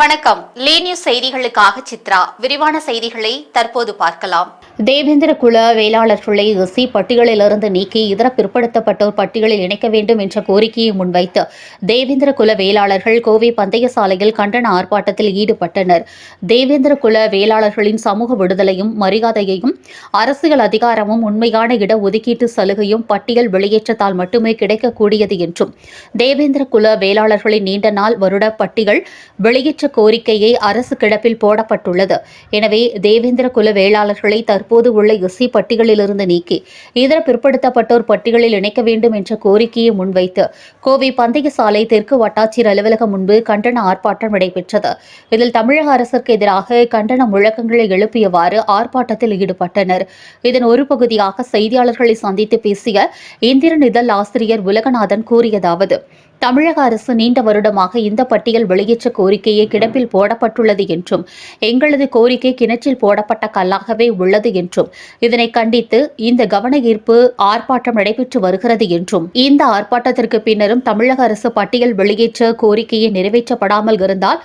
வணக்கம். லே நியூஸ் செய்திகளுக்காக சித்ரா. விரிவான செய்திகளை தற்போது பார்க்கலாம். தேவேந்திர குல வேளாளர்களை எஸ்சி பட்டியலிலிருந்து நீக்கி இதர பிற்படுத்தப்பட்டோர் பட்டியலில் இணைக்க வேண்டும் என்ற கோரிக்கையை முன்வைத்து தேவேந்திர குல வேளாளர்கள் கோவை பந்தய சாலையில் கண்டன ஆர்ப்பாட்டத்தில் ஈடுபட்டனர். தேவேந்திர குல வேளாளர்களின் சமூக விடுதலையும் மரியாதையையும் அரசியல் அதிகாரமும் உண்மையான இட ஒதுக்கீட்டு சலுகையும் பட்டியல் வெளியேற்றத்தால் மட்டுமே கிடைக்கக்கூடியது என்றும் தேவேந்திர குல வேளாளர்களின் நீண்ட நாள் வருட பட்டியல் வெளியேற்ற கோரிக்கையை அரசு கிடப்பில் போடப்பட்டுள்ளது. எனவே தேவேந்திர குல வேளாளர்களை தற்போது உள்ள எஸ்சி பட்டிகளிலிருந்து நீக்கி இதர பிற்படுத்தப்பட்டோர் பட்டிகளில் இணைக்க வேண்டும் என்ற கோரிக்கையை முன்வைத்து கோவை பந்தய சாலை தெற்கு வட்டாட்சியர் அலுவலகம் முன்பு கண்டன ஆர்ப்பாட்டம் நடைபெற்றது. இதில் தமிழக அரசுக்கு எதிராக கண்டன முழக்கங்களை எழுப்பியவாறு ஆர்ப்பாட்டத்தில் ஈடுபட்டனர். இதன் ஒரு பகுதியாக செய்தியாளர்களை சந்தித்து பேசிய இந்திரன் இதழ் ஆசிரியர் உலகநாதன் கூறியதாவது தமிழக அரசு நீண்ட வருடமாக இந்த பட்டியல் வெளியேற்ற கோரிக்கையை கிடப்பில் போடப்பட்டுள்ளது என்றும் எங்களது கோரிக்கை கிணற்றில் போடப்பட்ட கல்லாகவே உள்ளது என்றும் இதனை கண்டித்து இந்த கவன ஈர்ப்பு ஆர்ப்பாட்டம் நடைபெற்று வருகிறது என்றும் இந்த ஆர்ப்பாட்டத்திற்கு பின்னரும் தமிழக அரசு பட்டியல் வெளியேற்ற கோரிக்கையை நிறைவேற்றப்படாமல் இருந்தால்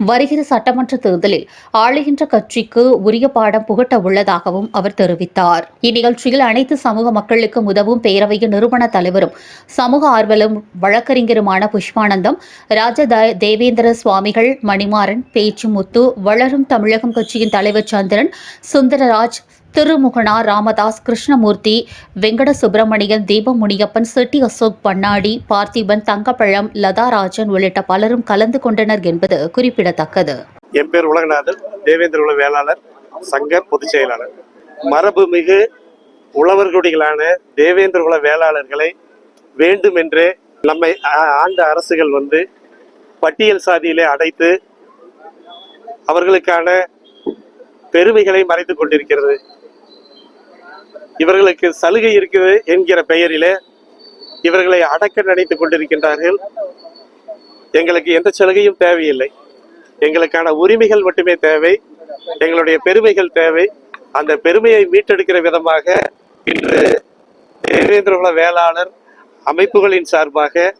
வருகிற சட்டமன்ற தேர்தலில் ஆளுகின்ற கட்சிக்கு உரிய பாடம் புகட்ட உள்ளதாகவும் அவர் தெரிவித்தார். இந்நிகழ்ச்சியில் அனைத்து சமூக மக்களுக்கும் உதவும் பேரவையின் நிறுவன தலைவரும் சமூக ஆர்வலும் வழக்கறிஞருமான புஷ்பானந்தம் ராஜ த- தேவேந்திர சுவாமிகள் மணிமாறன் பேச்சுமுத்து வளரும் தமிழகம் கட்சியின் தலைவர் சந்திரன் சுந்தரராஜ் திருமுகனார் ராமதாஸ் கிருஷ்ணமூர்த்தி வெங்கட சுப்பிரமணியன் தீபமுனியப்பன் செட்டி அசோக் பண்ணாடி பார்த்திபன் தங்கப்பழம் லதாராஜன் உள்ளிட்ட பலரும் கலந்து கொண்டனர் என்பது குறிப்பிடத்தக்கது. என் பேர் உலகநாதன் தேவேந்திர உலக வேளாளர் சங்க பொதுச் செயலாளர். மரபுமிகு உழவர்குடிகளான தேவேந்திர குல வேளாளர்களை வேண்டுமென்றே நம்மை ஆண்ட அரசுகள் வந்து பட்டியல் சாதியிலே அடைத்து அவர்களுக்கான பெருமைகளை மறைத்து கொண்டிருக்கிறது. இவர்களுக்கு சலுகை இருக்குது என்கிற பெயரிலே இவர்களை அடக்க நினைத்துக் கொண்டிருக்கின்றார்கள். எங்களுக்கு எந்த சலுகையும் தேவையில்லை. எங்களுக்கான உரிமைகள் மட்டுமே தேவை. எங்களுடைய பெருமைகள் தேவை. அந்த பெருமையை மீட்டெடுக்கிற விதமாக இன்று தேவேந்திரகுல வேளாளர் அமைப்புகளின் சார்பாக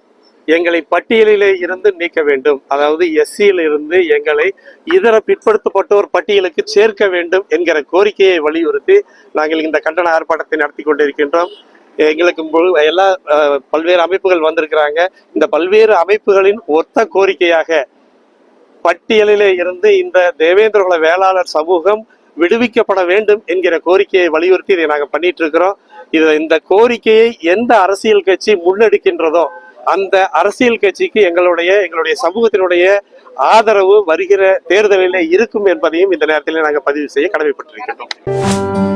எங்களை பட்டியலிலே இருந்து நீக்க வேண்டும். அதாவது எஸ்சியில் இருந்து எங்களை இதர பிற்படுத்தப்பட்டோர் பட்டியலுக்கு சேர்க்க வேண்டும் என்கிற கோரிக்கையை வலியுறுத்தி நாங்கள் இந்த கண்டன ஆர்ப்பாட்டத்தை நடத்தி கொண்டிருக்கின்றோம். எங்களுக்கு முழு எல்லா பல்வேறு அமைப்புகள் வந்திருக்கிறாங்க. இந்த பல்வேறு அமைப்புகளின் ஒத்த கோரிக்கையாக பட்டியலிலே இருந்து இந்த தேவேந்திரகுல வேளாளர் சமூகம் விடுவிக்கப்பட வேண்டும் என்கிற கோரிக்கையை வலியுறுத்தி இதை நாங்கள் பண்ணிட்டு இருக்கிறோம். இது இந்த கோரிக்கையை எந்த அரசியல் கட்சி முன்னெடுக்கின்றதோ அந்த அரசியல் கட்சிக்கு எங்களுடைய எங்களுடைய சமூகத்தினுடைய ஆதரவு வருகிற தேர்தலிலே இருக்கும் என்பதையும் இந்த நேரத்தில் நாங்கள் பதிவு செய்ய கடமைப்பட்டிருக்கின்றோம்.